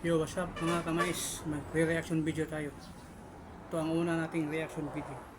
Yo, what's up mga kamais? Mag-reaction video tayo. Ito ang una nating reaction video.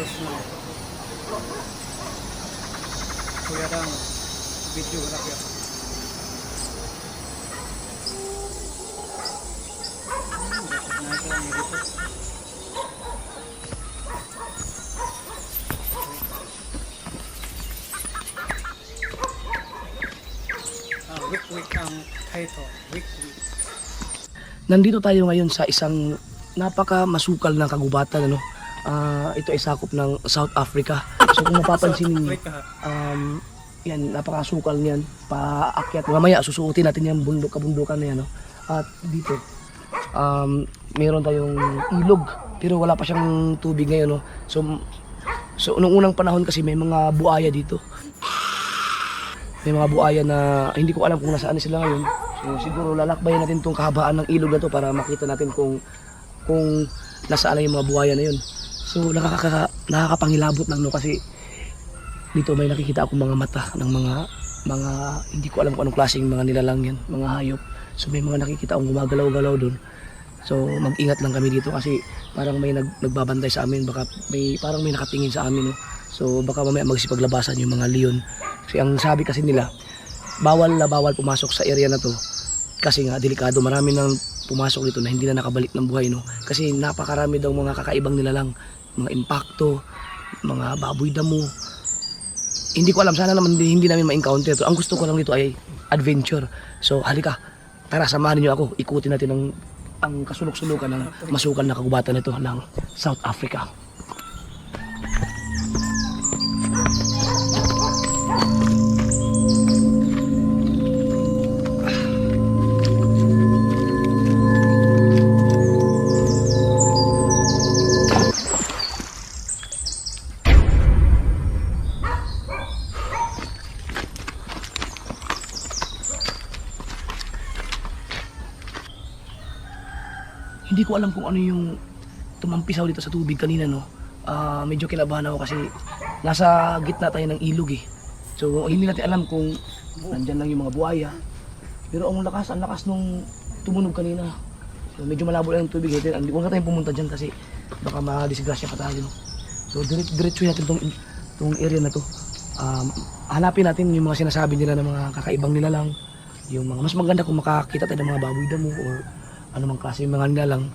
Tapos na. Kuya lang, video kaya. Na dito. Ah, week ang title. Week. Nandito tayo ngayon sa isang napaka masukal na kagubatan ano. Ah, ito ay sakop ng South Africa. So kung mapapansin niyo, Africa. um, yan, napakasukal niyan. Paakyat. Mamaya susuotin natin yung bundok kabundukan na yan. No? At dito, um, meron tayong ilog. Pero wala pa siyang tubig ngayon. No? So, so nung unang panahon kasi may mga buaya dito. May mga buaya na hindi ko alam kung nasaan sila ngayon. So siguro lalakbayin natin tong kahabaan ng ilog na to para makita natin kung kung nasaan na yung mga buhaya na yun. So nakaka nakakapangilabot lang no kasi dito may nakikita akong mga mata ng mga mga hindi ko alam kung anong klaseng mga nilalang yan, mga hayop. So may mga nakikita akong gumagalaw-galaw doon. So mag-ingat lang kami dito kasi parang may nag, nagbabantay sa amin, baka may parang may nakatingin sa amin no. So baka mamaya magsipaglabasan yung mga leon. Kasi ang sabi kasi nila, bawal na bawal pumasok sa area na to kasi nga delikado marami nang pumasok dito na hindi na nakabalik ng buhay no kasi napakarami daw mga kakaibang nilalang mga impacto mga baboy damo. Hindi ko alam sana naman hindi, namin ma-encounter to. Ang gusto ko lang dito ay adventure. So halika tara samahan niyo ako. Ikutin natin ang ang kasulok-sulukan ng masukal na kagubatan nito ng South Africa hindi ko alam kung ano yung tumampisaw dito sa tubig kanina no. Ah, medyo kinabahan ako kasi nasa gitna tayo ng ilog eh. So hindi natin alam kung nandyan lang yung mga buhaya. Pero ang lakas, ang lakas nung tumunog kanina. So medyo malabo lang yung tubig eh. Hindi ko na tayo pumunta dyan kasi baka ma-disgrasya pa tayo. So diret diretso natin tong, tong area na to. Um, hanapin natin yung mga sinasabi nila ng mga kakaibang nila lang. Yung mga mas maganda kung makakita tayo ng mga baboy damo or anumang klase yung mga nilalang.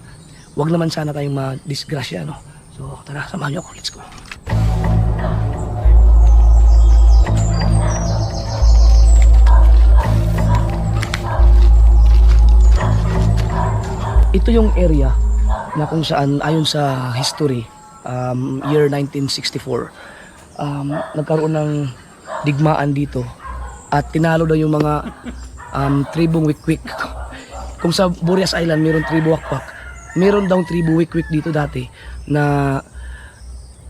Huwag naman sana tayong ma-disgrasya, no? So, tara, samahan niyo ako. Let's go. Ito yung area na kung saan ayon sa history, um, year 1964, um, nagkaroon ng digmaan dito at tinalo daw yung mga um, tribong wikwik. Kung sa Burias Island mayroong tribu wakpak, meron daw tribu wikwik dito dati na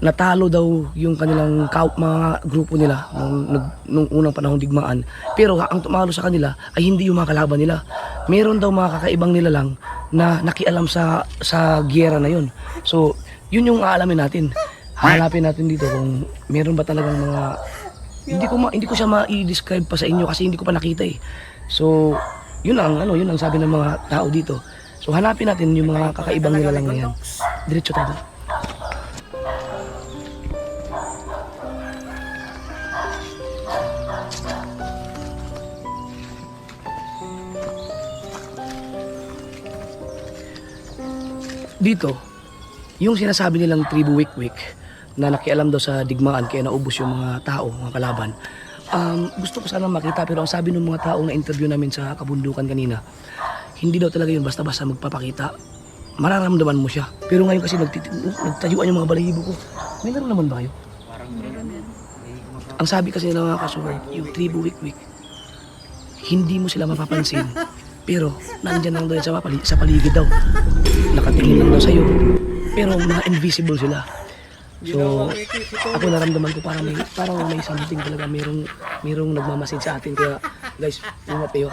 natalo daw yung kanilang ka- mga grupo nila nung, nung, unang panahong digmaan. Pero ang tumalo sa kanila ay hindi yung mga kalaban nila. Meron daw mga kakaibang nila lang na nakialam sa sa giyera na yun. So, yun yung aalamin natin. Hanapin natin dito kung meron ba talagang mga hindi ko ma, hindi ko siya ma-describe pa sa inyo kasi hindi ko pa nakita eh. So, yun ang ano, yun ang sabi ng mga tao dito. So, hanapin natin yung mga kakaibang nila lang na yan. Diretso tayo. dito, yung sinasabi nilang tribu wikwik na nakialam daw sa digmaan kaya naubos yung mga tao, mga kalaban. Um, gusto ko sana makita pero ang sabi ng mga tao na interview namin sa kabundukan kanina, hindi daw talaga yun basta-basta magpapakita. Mararamdaman mo siya. Pero ngayon kasi nagtit- nagtayuan yung mga balahibo ko. May naroon naman ba kayo? Ang sabi kasi ng mga kasuhan, yung tribu wikwik, hindi mo sila mapapansin. Pero, nandyan lang yan sa, pali- sa paligid daw. Nakatingin lang daw sa'yo. Pero, mga invisible sila. So, ako naramdaman ko parang may, parang may something talaga. Merong, merong nagmamasid sa atin. Kaya, guys, ingat kayo.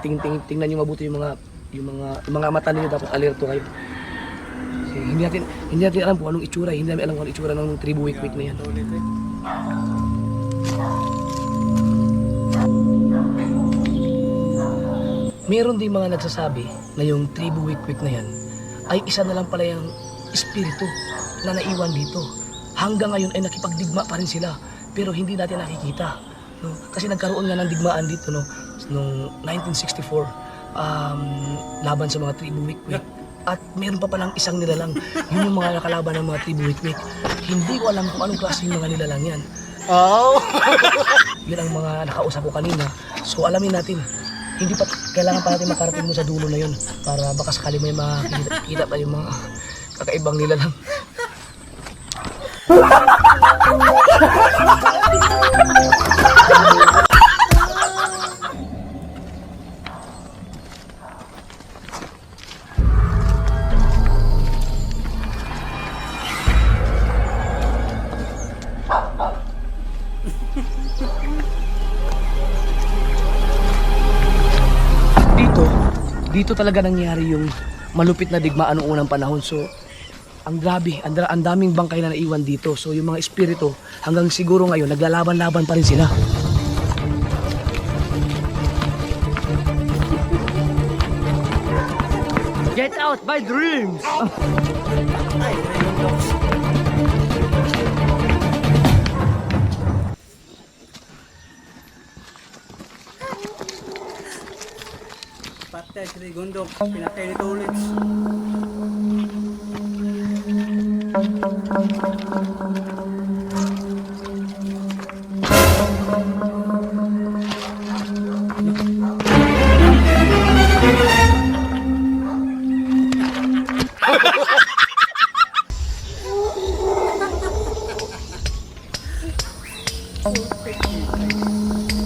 ting ting tingnan niyo mabuti yung mga yung mga yung mga mata niyo dapat alerto kayo. Kasi hindi natin hindi natin alam kung anong itsura, hindi natin alam kung anong itsura ng tribu week week na yan. Meron din mga nagsasabi na yung tribu week na yan ay isa na lang pala yung espiritu na naiwan dito. Hanggang ngayon ay nakipagdigma pa rin sila pero hindi natin nakikita. No? Kasi nagkaroon nga ng digmaan dito no noong 1964 um, laban sa mga tribu week. At meron pa palang isang nilalang. Yun yung mga nakalaban ng mga tribu week. Hindi ko alam kung anong klase yung mga nilalang yan. Oh! Yun ang mga nakausap ko kanina. So alamin natin, hindi pa kailangan pa natin makarating mo sa dulo na yun para baka sakali may makikita kita pa yung mga kakaibang nila lang. dito talaga nangyari yung malupit na digmaan noong unang panahon. So, ang grabe, ang, ang daming bangkay na naiwan dito. So, yung mga espiritu, hanggang siguro ngayon, naglalaban-laban pa rin sila. Get out my dreams! Patay si Gondok. Pinatay ulit. Ayun,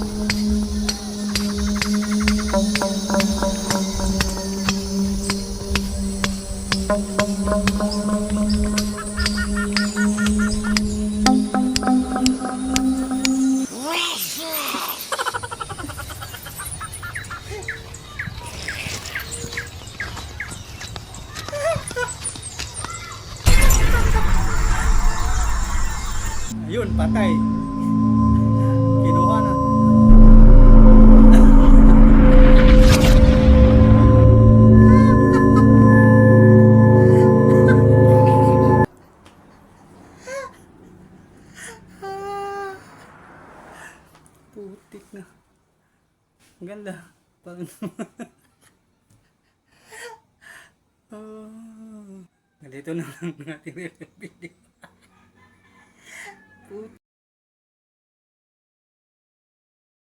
patay. Kinuha na. Putik na. Ang ganda. Parang... oh. Ganito na lang ang ating video. будут